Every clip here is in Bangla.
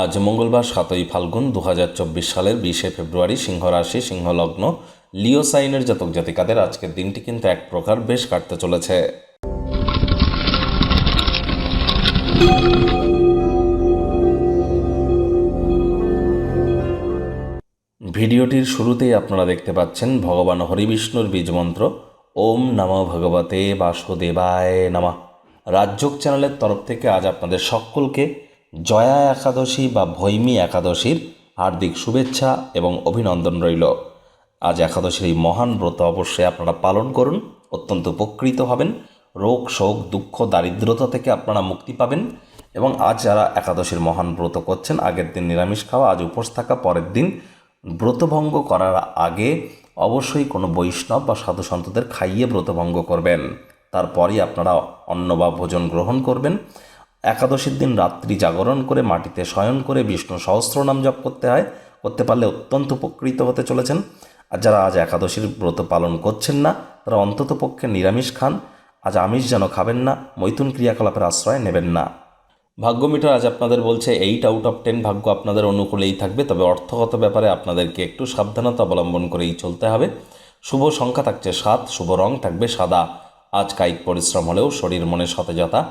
আজ মঙ্গলবার সাতই ফাল্গুন দু হাজার চব্বিশ সালের বিশে ফেব্রুয়ারি সিংহ রাশি সিংহ লগ্ন লিও সাইনের জাতক জাতিকাদের আজকের দিনটি কিন্তু এক প্রকার বেশ কাটতে চলেছে। ভিডিওটির শুরুতেই আপনারা দেখতে পাচ্ছেন ভগবান হরিবিষ্ণুর বীজমন্ত্র ওম নম ভগবতে বাসুদেবায় নমঃ। রাজযোগ চ্যানেলের তরফ থেকে আজ আপনাদের সকলকে জয়া একাদশী বা ভৈমী একাদশীর হার্দিক শুভেচ্ছা এবং অভিনন্দন রইল। আজ একাদশীর এই মহান ব্রত অবশ্যই আপনারা পালন করুন, অত্যন্ত উপকৃত হবেন, রোগ, শোক, দুঃখ, দারিদ্রতা থেকে আপনারা মুক্তি পাবেন এবং আজ যারা একাদশীর মহান ব্রত করছেন, আগের দিন নিরামিষ খাওয়া, আজ উপোস থাকা, পরের দিন ব্রতভঙ্গ করার আগে অবশ্যই কোনো বৈষ্ণব বা সাধু সন্তদের খাইয়ে ব্রতভঙ্গ করবেন। তারপরই আপনারা অন্ন বা ভোজন গ্রহণ করবেন। একাদশীর দিন রাত্রি জাগরণ করে মাটিতে শয়ন করে বিষ্ণু সহস্রনাম জপ করতে হয়। করতে পারলে অত্যন্ত উপকৃত হতে চলেছেন। আর যারা আজ একাদশীর ব্রত পালন করছেন না, তারা অন্তত পক্ষে নিরামিষ খান। আজ আমিষ যেন খাবেন না, মৈথুন ক্রিয়াকলাপের আশ্রয় নেবেন না। ভাগ্য মিটার আজ আপনাদের বলছে, এইট আউট অফ টেন ভাগ্য আপনাদের অনুকূলেই থাকবে। তবে অর্থগত ব্যাপারে আপনাদেরকে একটু সাবধানতা অবলম্বন করেই চলতে হবে। শুভ সংখ্যা থাকছে সাত, শুভ রং থাকবে সাদা। আজ কায়িক পরিশ্রম হলেও শরীর মনে সতেজতা।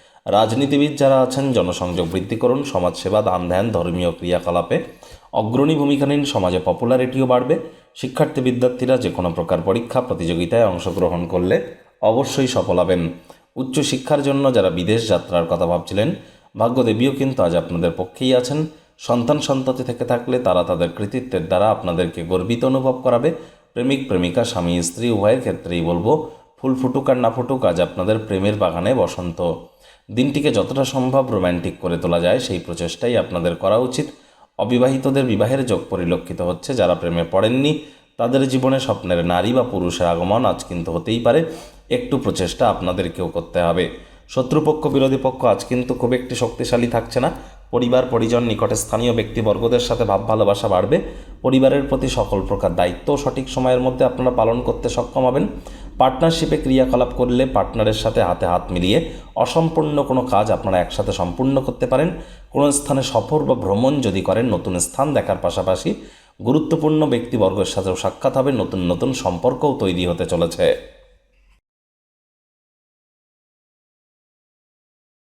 রাজনীতিবিদ যারা আছেন, জনসংযোগ বৃদ্ধি করুন, সমাজসেবা, দান ধ্যান, ধর্মীয় ক্রিয়াকলাপে। অগ্রণী ভূমিকা নিন, সমাজে পপুলারিটিও বাড়বে। শিক্ষার্থী বিদ্যার্থীরা যে কোনো প্রকার পরীক্ষা, প্রতিযোগিতায় অংশগ্রহণ করলে অবশ্যই সফল হবেন। উচ্চশিক্ষার জন্য যারা বিদেশ যাত্রার কথা ভাবছিলেন, ভাগ্যদেবীও কিন্তু আজ আপনাদের পক্ষেই আছেন। সন্তান সন্ততি থেকে থাকলে তারা তাদের কৃতিত্বের দ্বারা আপনাদেরকে গর্বিত অনুভব করাবে। প্রেমিক, প্রেমিকা, স্বামী, স্ত্রী, উভয়ের ক্ষেত্রেই বলব, ফুল ফুটুক আর না ফুটুক, আজ আপনাদের প্রেমের বাগানে বসন্ত। দিনটিকে যতটা সম্ভব রোম্যান্টিক করে তোলা যায়, সেই প্রচেষ্টাই আপনাদের করা উচিত। অবিবাহিতদের বিবাহের যোগ পরিলক্ষিত হচ্ছে, যারা প্রেমে পড়েননি, তাদের জীবনে স্বপ্নের নারী বা পুরুষের আগমন আজ কিন্তু হতেই পারে। একটু প্রচেষ্টা আপনাদেরকেও করতে হবে। শত্রুপক্ষ, বিরোধী পক্ষ আজ কিন্তু খুব একটি শক্তিশালী থাকছে না। পরিবার, পরিজন, নিকটে স্থানীয় ব্যক্তিবর্গদের সাথে ভাব ভালোবাসা বাড়বে। পরিবারের প্রতি সকল প্রকার দায়িত্ব সঠিক সময়ের মধ্যে আপনারা পালন করতে সক্ষম হবেন। পার্টনারশিপে ক্রিয়াকলাপ করলে পার্টনারের সাথে হাতে হাত মিলিয়ে অসম্পূর্ণ কোনো কাজ আপনারা একসাথে সম্পূর্ণ করতে পারেন। কোনো স্থানে সফর বা ভ্রমণ যদি করেন, নতুন স্থান দেখার পাশাপাশি গুরুত্বপূর্ণ ব্যক্তিবর্গের সাথেও সাক্ষাৎ হবে। নতুন নতুন সম্পর্কও তৈরি হতে চলেছে।